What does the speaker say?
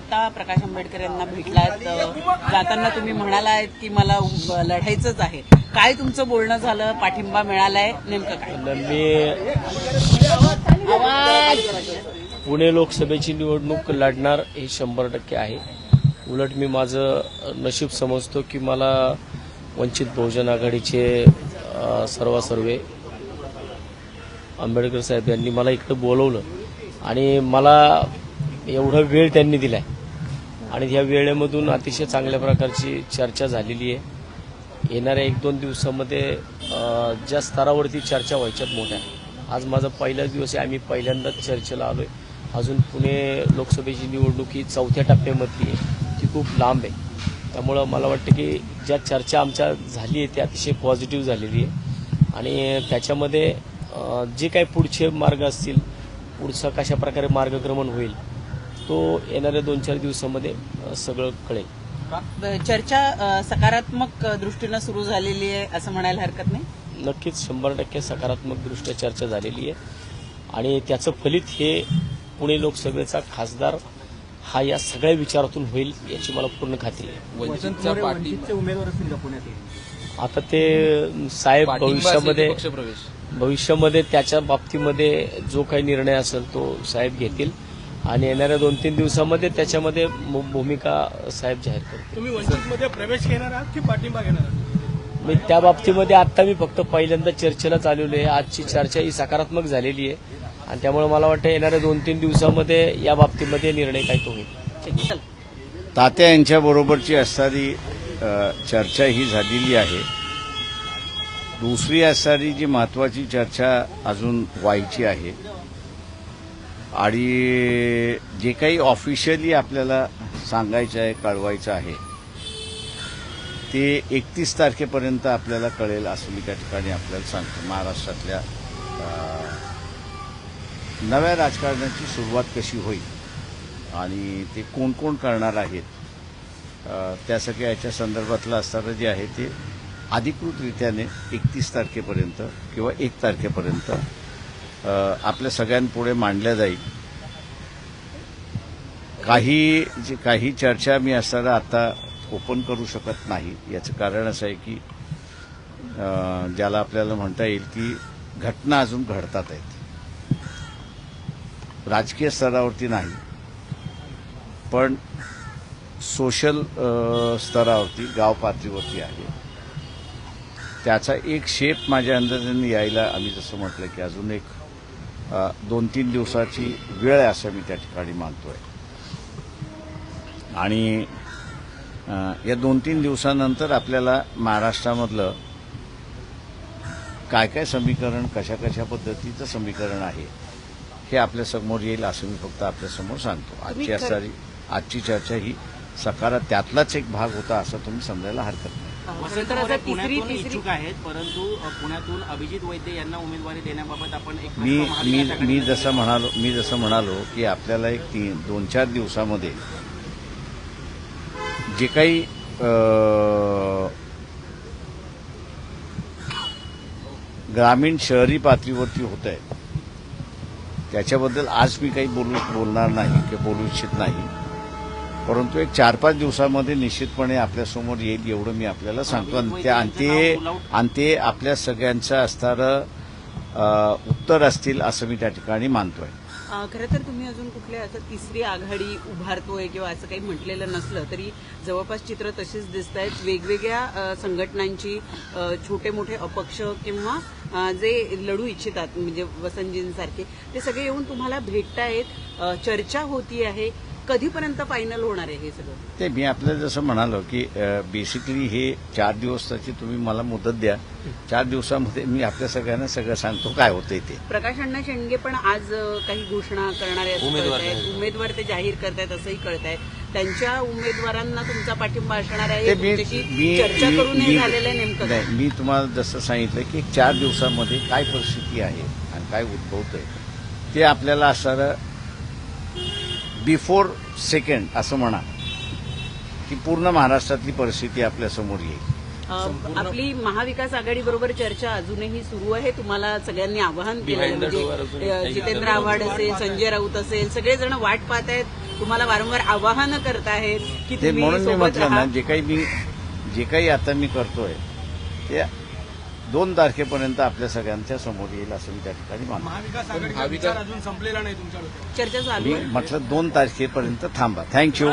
आता प्रकाश आंबेडकर यांना भेटलात. जाताना तुम्ही म्हणालात की मला लढायचंच आहे. काय तुमचं बोलणं झालं? पाठिंबा मिळालाय? नेमकं काय? मी पुणे लोकसभेची निवडणूक लढणार हे शंभर टक्के आहे. उलट मी माझं नशीब समजतो की मला वंचित बहुजन आघाडीचे सर्वासर्वे आंबेडकर साहेब यांनी मला इकडं बोलवलं. आणि मला एवढा वेळ त्यांनी दिलाय. आणि ह्या वेळेमधून अतिशय चांगल्या प्रकारची चर्चा झालेली आहे. येणाऱ्या एक दोन दिवसामध्ये ज्या स्तरावरती चर्चा व्हायच्यात मोठ्या आज माझा पहिलाच दिवस आहे. आम्ही पहिल्यांदाच चर्चेला आलोय. अजून पुणे लोकसभेची निवडणूक ही चौथ्या टप्प्यामधली आहे. ती खूप लांब आहे. त्यामुळं मला वाटतं की ज्या चर्चा आमच्या झाली आहे ती अतिशय पॉझिटिव्ह झालेली आहे. आणि त्याच्यामध्ये जे काही पुढचे मार्ग असतील पुढचं कशा प्रकारे मार्गक्रमण होईल तो येणाऱ्या दोन चार दिवसामध्ये सगळं कळेल. चर्चा सकारात्मक दृष्टीनं सुरू झालेली आहे असं म्हणायला हरकत नाही? नक्कीच शंभर टक्के सकारात्मक दृष्ट्या चर्चा झालेली आहे. आणि त्याचं फलित हे पुणे लोकसभेचा खासदार हा या सगळ्या विचारातून होईल याची मला पूर्ण खात्री आहे. आता ते साहेब भविष्यामध्ये भविष्यामध्ये त्याच्या बाबतीमध्ये जो काही निर्णय असेल तो साहेब घेतील. आणि येणाऱ्या दोन तीन दिवसामध्ये त्याच्यामध्ये भूमिका साहेब जाहीर करतील. तुम्ही वंचितमध्ये प्रवेश घेणार आहात की पाठिंबा घेणार आहात? मी त्या बाबतीमध्ये आता मी फक्त पहिल्यांदा चर्चेला चालवली आहे. आजची चर्चा ही सकारात्मक झालेली आहे. आणि त्यामुळे मला वाटतं येणाऱ्या दोन तीन दिवसामध्ये या बाबतीमध्ये निर्णय काय तो होईल. तात्या यांच्या बरोबरची असणारी चर्चा ही झालेली आहे. दुसरी असणारी जी महत्वाची चर्चा अजून व्हायची आहे आणि जे काही ऑफिशियली आपल्याला सांगायचं आहे कळवायचं आहे ते एकतीस तारखेपर्यंत आपल्याला कळेल असं मी त्या ठिकाणी आपल्याला सांगतो. महाराष्ट्रातल्या नव्या राजकारणाची सुरुवात कशी होईल आणि ते कोण कोण करणार आहेत त्या सगळ्या याच्या संदर्भातलं असणारं जे आहे ते अधिकृतरित्याने एकतीस तारखेपर्यंत किंवा एक तारखेपर्यंत आपल्या सगळ्यांपुढे मांडल्या जाईल. काही जे काही चर्चा मी असताना आता ओपन करू शकत नाही. याचं कारण असं आहे की ज्याला आपल्याला म्हणता येईल की घटना अजून घडतात आहेत. राजकीय स्तरावरती नाही. पण सोशल स्तरावरती गाव पातळीवरती आहे. त्याचा एक शेप माझ्या अंदाजाने यायला आम्ही जसं म्हटलं की अजून एक दोन तीन दिवसाची वेळ आहे असं मी त्या ठिकाणी मानतोय. आणि या दोन तीन दिवसानंतर आपल्याला महाराष्ट्रामधलं काय काय समीकरण कशा कशा पद्धतीचं समीकरण आहे हे आपल्यासमोर येईल असं मी फक्त आपल्यासमोर सांगतो. आजची असणारी आजची चर्चा ही सकारात त्यातलाच एक भाग होता असं तुम्ही समजायला हरकत नाही. पुण्यातून इच्छुक आहेत परंतु पुण्यातून अभिजित वैद्य यांना उमेदवारी देण्याबाबत आपण एक मी मी मी जसं म्हणालो मी जसं म्हणालो की आपल्याला एक तीन दोन चार दिवसामध्ये जे काही ग्रामीण शहरी पातळीवरती होत आहे त्याच्याबद्दल आज मी काही बोलू बोलणार नाही किंवा बोलू इच्छित नाही. परंतु एक चार पाच दिवसामध्ये निश्चितपणे आपल्यासमोर येईल एवढं मी आपल्याला सांगतो. आणि ते आणि ते आणि ते आपल्या सगळ्यांचं असणारं उत्तर असतील असं मी त्या ठिकाणी मानतोय. खरं तर तुम्ही अजून कुठल्या असं तिसरी आघाडी उभारतोय किंवा असं काही म्हटलेलं नसलं तरी जवळपास चित्र तशीच दिसत आहेत वेगवेगळ्या संघटनांची छोटे मोठे अपक्ष किंवा जे लढू इच्छितात म्हणजे वसंतजींसारखे ते सगळे येऊन तुम्हाला भेटतायत. चर्चा होती आहे कधीपर्यंत फायनल होणार आहे हे सगळं? ते मी आपल्याला जसं म्हणालो की बेसिकली हे चार दिवसाची तुम्ही मला मुदत द्या. चार दिवसामध्ये मी आपल्या सगळ्यांना सगळं सांगतो काय होतंय ते. प्रकाश अण्णा शेंडगे पण आज काही घोषणा करणारे असं उमेदवार ते जाहीर करतायत असंही कळतायत त्यांच्या उमेदवारांना तुमचा पाठिंबा असणार आहे चर्चा करून हे झालेलं आहे नेमकं मी तुम्हाला जसं सांगितलं की चार दिवसामध्ये काय परिस्थिती आहे आणि काय उद्भवतंय ते आपल्याला असणारं बिफोर सेकंड असं म्हणा की पूर्ण महाराष्ट्रातली परिस्थिती आपल्यासमोर येईल. अ, आपली महाविकास आघाडी बरोबर चर्चा अजूनही सुरू आहे. तुम्हाला सगळ्यांनी आवाहन केलं म्हणजे जितेंद्र आव्हाड असेल संजय राऊत असेल सगळेजण वाट पाहत आहेत. तुम्हाला वारंवार आवाहनं करतायत की ते तुम्ही म्हणून मी म्हटलं ना जे काही मी जे काही आता मी करतोय ते दोन तारखेपर्यंत आपल्या सगळ्यांच्या समोर येईल असं मी त्या ठिकाणी मानतो. मी म्हटलं दोन तारखेपर्यंत थांबा. थँक्यू